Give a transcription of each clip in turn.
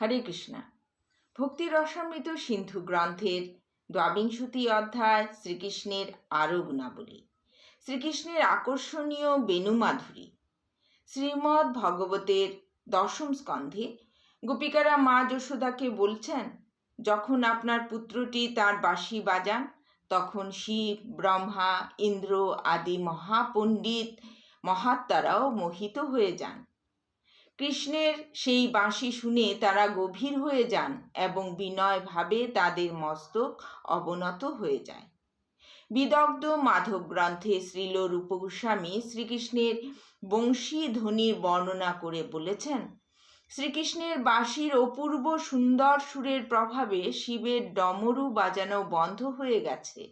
হরে কৃষ্ণা। ভক্তি রসামৃত সিন্ধু গ্রন্থের দ্বাবিংশতি অধ্যায় শ্রীকৃষ্ণের আরও গুণাবলী শ্রীকৃষ্ণের আকর্ষণীয় বেণুমাধুরী। শ্রীমদ্ ভগবতের দশম স্কন্ধে গোপিকারা মা যশোদাকে বলছেন, যখন আপনার পুত্রটি তার বাঁশি বাজান, তখন শিব, ব্রহ্মা, ইন্দ্র আদি মহাপণ্ডিত মহাত্মারাও মোহিত হয়ে যান। কৃষ্ণের সেই বাঁশি শুনে তারা গভীর হয়ে যান এবং বিনয়ভাবে তাদের মস্তক অবনত হয়ে যায়। বিদগ্ধ মাধব গ্রন্থে শ্রীল রূপগোস্বামী শ্রীকৃষ্ণের বংশী ধ্বনির বর্ণনা করে বলেছেন, শ্রীকৃষ্ণের বাঁশির অপূর্ব সুন্দর সুরের প্রভাবে শিবের ডমরু বাজানো বন্ধ হয়ে গেছে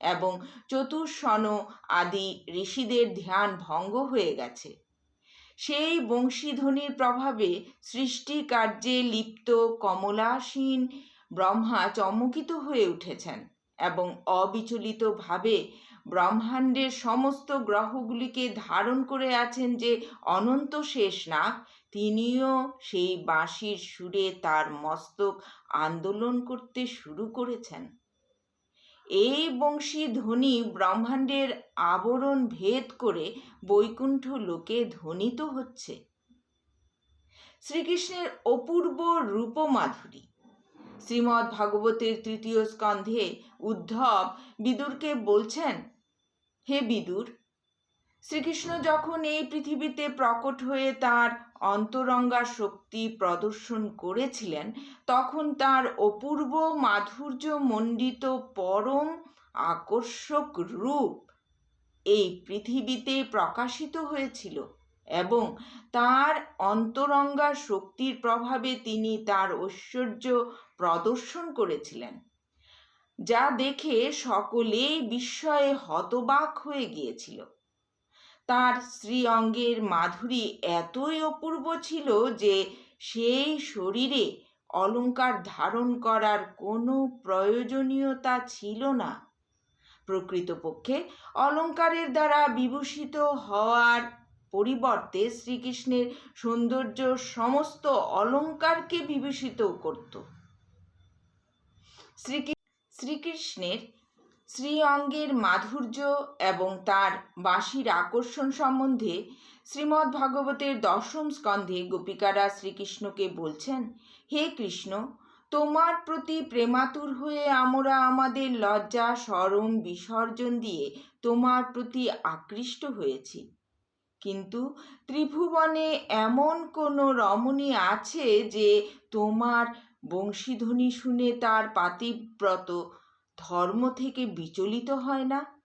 এবং চতুর্শন আদি ঋষিদের ধ্যান ভঙ্গ হয়ে গেছে। সেই বংশীধ্বনির প্রভাবে সৃষ্টি কার্যে লিপ্ত কমলাসীন ব্রহ্মা চমকিত হয়ে উঠেছেন এবং অবিচলিতভাবে ব্রহ্মাণ্ডের সমস্ত গ্রহগুলিকে ধারণ করে আছেন যে অনন্ত শেষ নাগ, তিনিও সেই বাঁশির সুরে তার মস্তক আন্দোলন করতে শুরু করেছেন। এই বংশী ধ্বনি ব্রহ্মাণ্ডের আবরণ ভেদ করে বৈকুণ্ঠ লোকে ধ্বনিত হচ্ছে। শ্রীকৃষ্ণের অপূর্ব রূপমাধুরী। শ্রীমদ্ ভাগবতের তৃতীয় স্কন্ধে উদ্ধব বিদুরকে বলছেন, হে বিদুর, শ্রীকৃষ্ণ যখন এই পৃথিবীতে প্রকট হয়ে তার অন্তরঙ্গা শক্তি প্রদর্শন করেছিলেন, তখন তার অপূর্ব মাধুর্য মণ্ডিত পরম আকর্ষক রূপ এই পৃথিবীতে প্রকাশিত হয়েছিল এবং তার অন্তরঙ্গা শক্তির প্রভাবে তিনি তার ঐশ্বর্য প্রদর্শন করেছিলেন, যা দেখে সকলেই বিস্ময়ে হতবাক হয়ে গিয়েছিল। তার শ্রী অঙ্গের মাধুরী এতই অপূর্ব ছিল যে সেই শরীরে অলঙ্কার ধারণ করার কোনো প্রয়োজনীয়তা ছিল না। প্রকৃতপক্ষে অলঙ্কারের দ্বারা বিভূষিত হওয়ার পরিবর্তে শ্রীকৃষ্ণের সৌন্দর্য সমস্ত অলঙ্কারকে বিভূষিত করত। শ্রীকৃষ্ণের শ্রী অঙ্গের মাধুর্য এবং তার বাঁশির আকর্ষণ সম্বন্ধে শ্রীমদ্ ভাগবতের দশম স্কন্ধে গোপিকারা শ্রীকৃষ্ণকে বলছেন, হে কৃষ্ণ, তোমার প্রতি প্রেমাতুর হয়ে আমরা আমাদের লজ্জা সরম বিসর্জন দিয়ে তোমার প্রতি আকৃষ্ট হয়েছি। কিন্তু ত্রিভুবনে এমন কোনো রমণী আছে যে তোমার বংশীধ্বনি শুনে তার পাতিব্রত ধর্ম থেকে বিচলিত হয় না?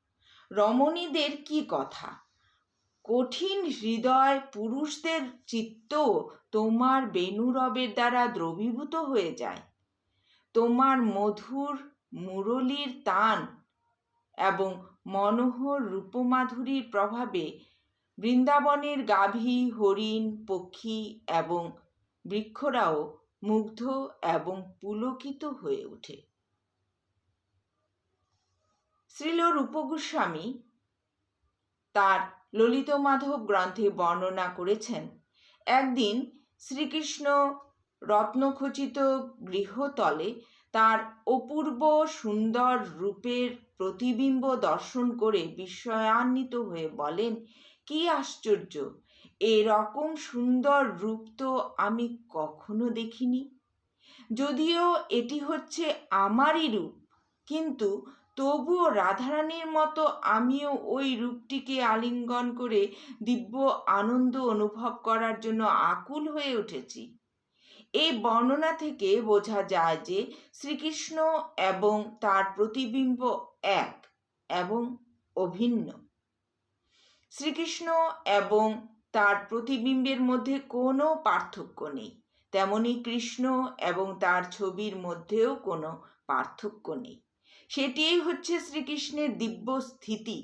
রমণীদের কি কথা? কঠিন হৃদয় পুরুষদের চিত্ত তোমার বেণুরবের দ্বারা দ্রবীভূত হয়ে যায়। তোমার মধুর মুরলীর তান এবং মনোহর রূপমাধুরীর প্রভাবে বৃন্দাবনের গাভী, হরিণ, পক্ষী এবং বৃক্ষরাও মুগ্ধ এবং পুলকিত হয়ে ওঠে। শ্রীল রূপগোস্বামী তার ললিত মাধব গ্রন্থে বর্ণনা করেছেন, একদিন শ্রীকৃষ্ণ রত্নখচিত গৃহতলে তার অপূর্ব সুন্দর রূপের প্রতিবিম্ব দর্শন করে বিস্ময়ান্বিত হয়ে বলেন, কি আশ্চর্য! এরকম সুন্দর রূপ তো আমি কখনো দেখিনি। যদিও এটি হচ্ছে আমারই রূপ, কিন্তু তবুও রাধারানীর মতো আমিও ওই রূপটিকে আলিঙ্গন করে দিব্য আনন্দ অনুভব করার জন্য আকুল হয়ে উঠেছি। এই বর্ণনা থেকে বোঝা যায় যে শ্রীকৃষ্ণ এবং তার প্রতিবিম্ব এক এবং অভিন্ন। শ্রীকৃষ্ণ এবং তার প্রতিবিম্বের মধ্যে কোনো পার্থক্য নেই। তেমনি কৃষ্ণ এবং তার ছবির মধ্যেও কোনো পার্থক্য নেই। সেটিই হচ্ছে শ্রীকৃষ্ণের দিব্য স্থিতি